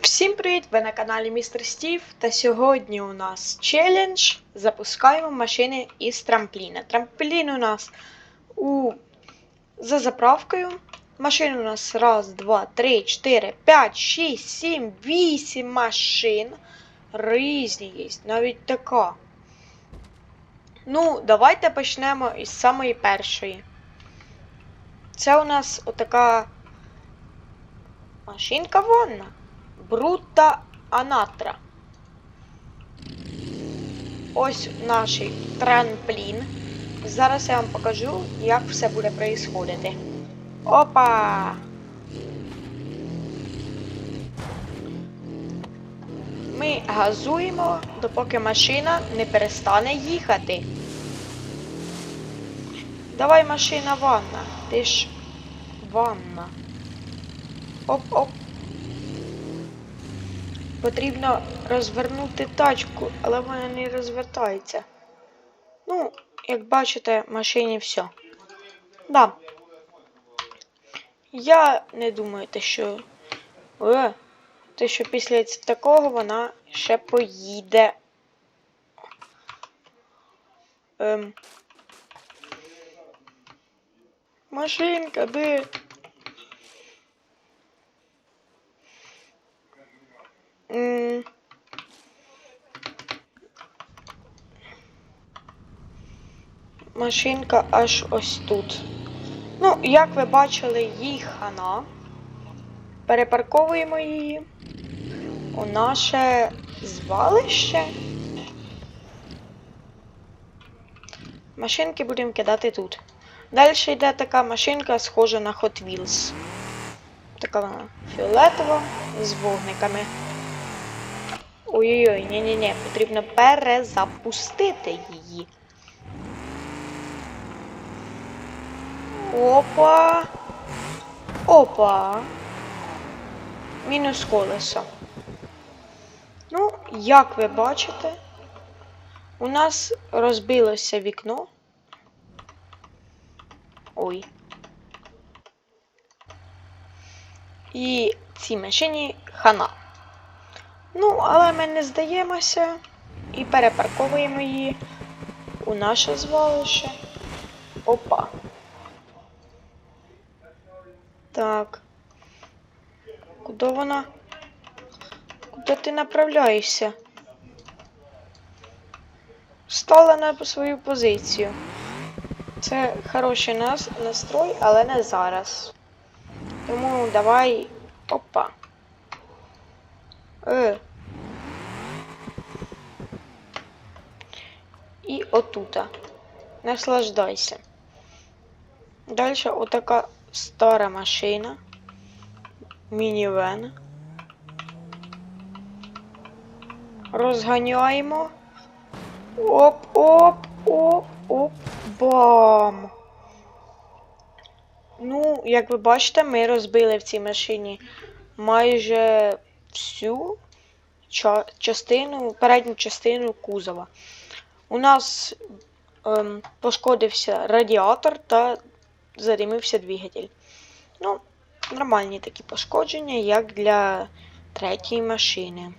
Всім привіт! Ви на каналі Містер Стів. Та сьогодні у нас челендж. Запускаємо машини із трампліна. Трамплін у нас у... за заправкою. Машин у нас раз, два, три, чотири, п'ять, шість, сім, вісім машин. Різні є, навіть така. Ну, давайте почнемо із самої першої. Це у нас отака машинка ванна. Брута Анатра. Ось наш трамплін. Зараз я вам покажу, як все буде происходити. Опа! Ми газуємо, допоки машина не перестане їхати. Давай машина ванна. Ти ж ванна. Оп-оп. Потрібно розвернути тачку, але вона не розвертається. Ну, як бачите, машині все. Да. Я не думаю, те, що. Е, те, що після такого вона ще поїде. Ем. Машинка, де? Машинка аж ось тут. Ну, як ви бачили, їй хана. Перепарковуємо її у наше звалище. Машинки будемо кидати тут. Далі йде така машинка, схожа на Hot Wheels. Така вона фіолетова з вогниками. Ой-ой-ой, ні-ні-ні, потрібно перезапустити її. Опа. Опа. Мінус колесо. Ну, як ви бачите, у нас розбилося вікно. Ой. І цій машині хана. Ну, але ми не здаємося і перепарковуємо її у наше звалище. Опа. Так. Куди вона? Куди ти направляєшся? Стала на свою позицію. Це хороший нас настрой, але не зараз. Тому давай. Опа. Е. І отута. Наслаждайся. Далі отака стара машина. Мінівен. Розганяємо. Оп-оп-оп-оп. Бам! Ну, як ви бачите, ми розбили в цій машині майже всю частину, передню частину кузова. У нас ем, пошкодився радіатор та задимився двигатель. Ну, нормальні такі пошкодження, як для третьої машини.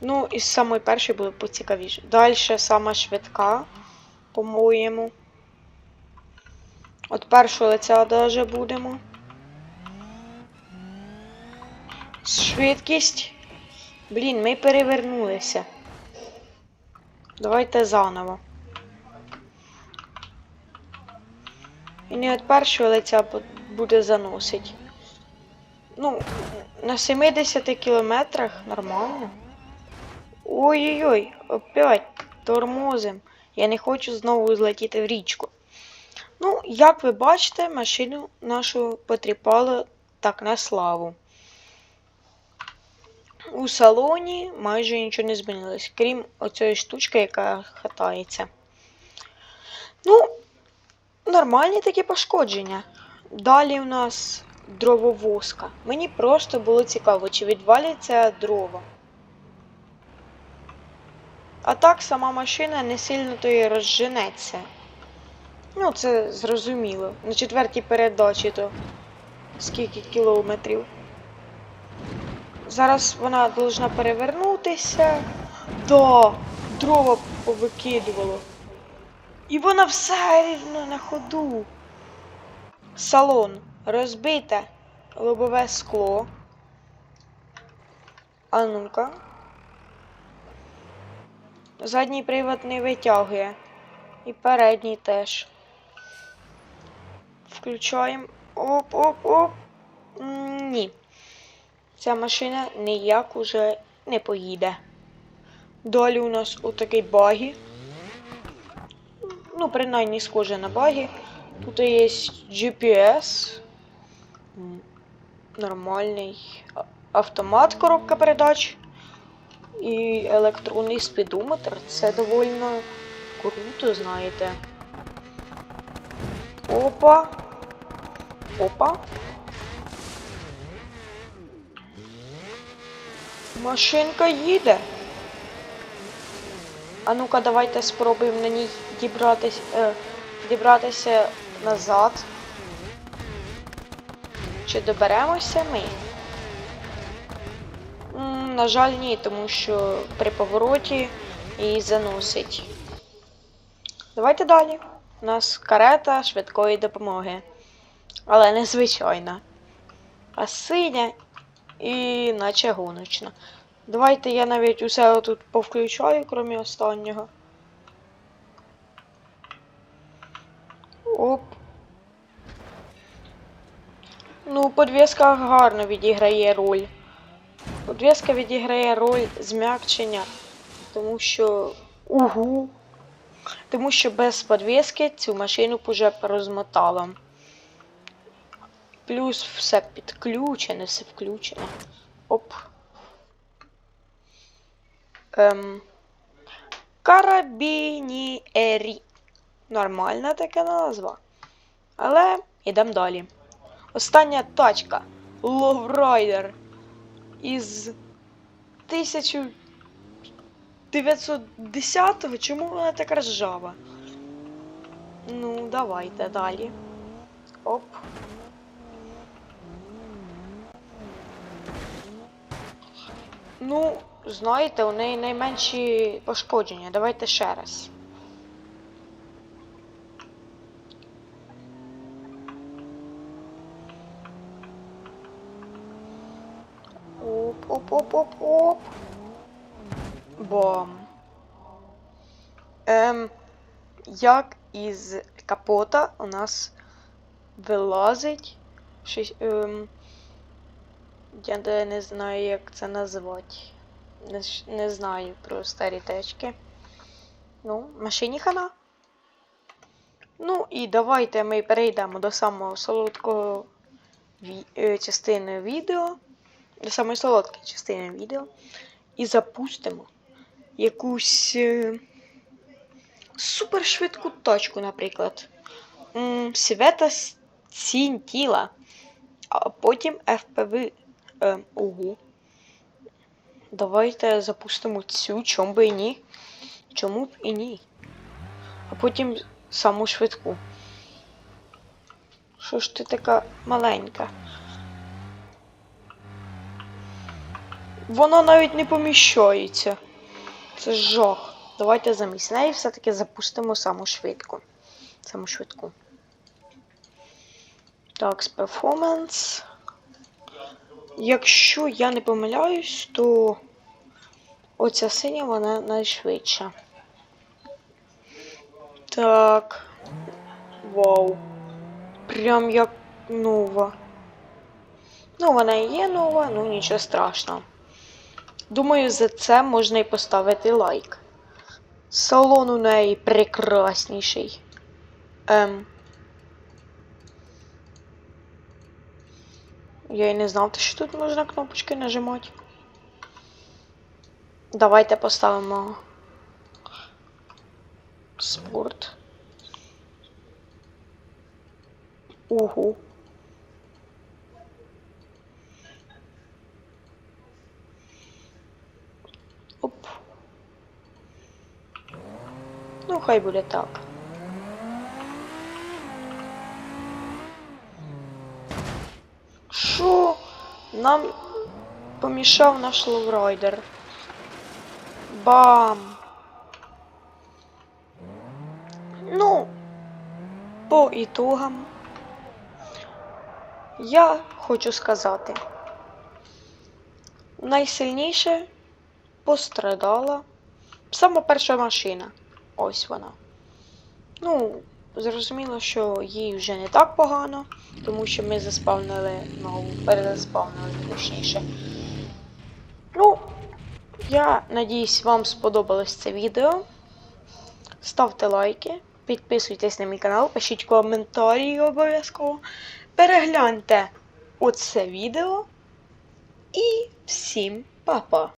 Ну, і з самої першої було поцікавіше. Далі сама швидка, по-моєму. От першого лиця даже будемо. Швидкість. Блін, ми перевернулися. Давайте заново. І не від першого лиця буде заносить. Ну, на 70 кілометрах нормально. Ой-ой-ой, опять тормозим. Я не хочу знову злетіти в річку. Ну, як ви бачите, машину нашу потріпало так на славу. У салоні майже нічого не змінилось, крім оцієї штучки, яка хатається. Ну, нормальні такі пошкодження. Далі у нас дрововозка. Мені просто було цікаво, чи відваляться дрова. А так сама машина не сильно то і розженеться. Ну, це зрозуміло. На четвертій передачі то скільки кілометрів. Зараз вона должна перевернутися. Да, дрова повикидувало. І вона все рівно на ходу. Салон розбите лобове скло. А ну-ка. Задній привод не витягує. І передній теж. Включаємо. Оп, оп, оп. Ні. Ця машина ніяк уже не поїде. Далі у нас отакий багі. Ну, принаймні схоже на багі. Тут є GPS. Нормальний автомат, коробка передач. І електронний спідометр. Це довольно круто, знаєте. Опа. Опа. Машинка їде. А ну-ка, давайте спробуємо на ній дібратися, е, дібратися назад. Чи доберемося ми? М, на жаль, ні, тому що при повороті її заносить. Давайте далі. У нас карета швидкої допомоги. Але не звичайна. А синя і наче гоночна. Давайте я навіть усе тут повключаю, крім останнього. Оп. Ну, подвіска гарно відіграє роль. Подвіска відіграє роль зм'якчення, тому що. Угу. Тому що без подвіски цю машину б уже розмотала. Плюс все підключене, все включене. Оп. Ем. Карабініері. Нормальна така назва. Але йдемо далі. Остання тачка. Ловрайдер. Із 1910-го. Чому вона така ржава? Ну, давайте далі. Оп. Ну, знаєте, у неї найменші пошкодження. Давайте ще раз. Оп, оп, оп, оп, оп. Бом. Ем, як із капота у нас вилазить щось. Ем, я не знаю, як це назвати. Не, не знаю про старі течки. Ну, машині хана. Ну і давайте ми перейдемо до самого солодкого ві- е, частини відео. До самої солодкої частини відео. І запустимо якусь е, супершвидку точку, наприклад. М, Света сінь тіла. А потім FPV. Е, угу. Давайте запустимо цю, чому би і ні. Чому б і ні. А потім саму швидку. Що ж ти така маленька? Вона навіть не поміщається. Це жах. Давайте замість неї все-таки запустимо саму швидку. Саму швидку. Так, перформанс. Якщо я не помиляюсь, то оця синя вона найшвидша. Так. Вау. Прям як нова. Ну, вона і є нова, ну нічого страшного. Думаю, за це можна і поставити лайк. Салон у неї прекрасніший. Ем. Я і не знав, що тут можна кнопочки нажимати. Давайте поставимо спорт. Угу. Оп. Ну, хай буде так. Що? Нам помішав наш лоурайдер. Бам! Ну, по ітогам я хочу сказати, найсильніше пострадала сама перша машина. Ось вона. Ну, зрозуміло, що їй вже не так погано, тому що ми заспавнили нову, перезаспавнили точніше. Ну, я надіюсь, вам сподобалось це відео. Ставте лайки, підписуйтесь на мій канал, пишіть коментарі обов'язково. Перегляньте оце відео. І всім па-па!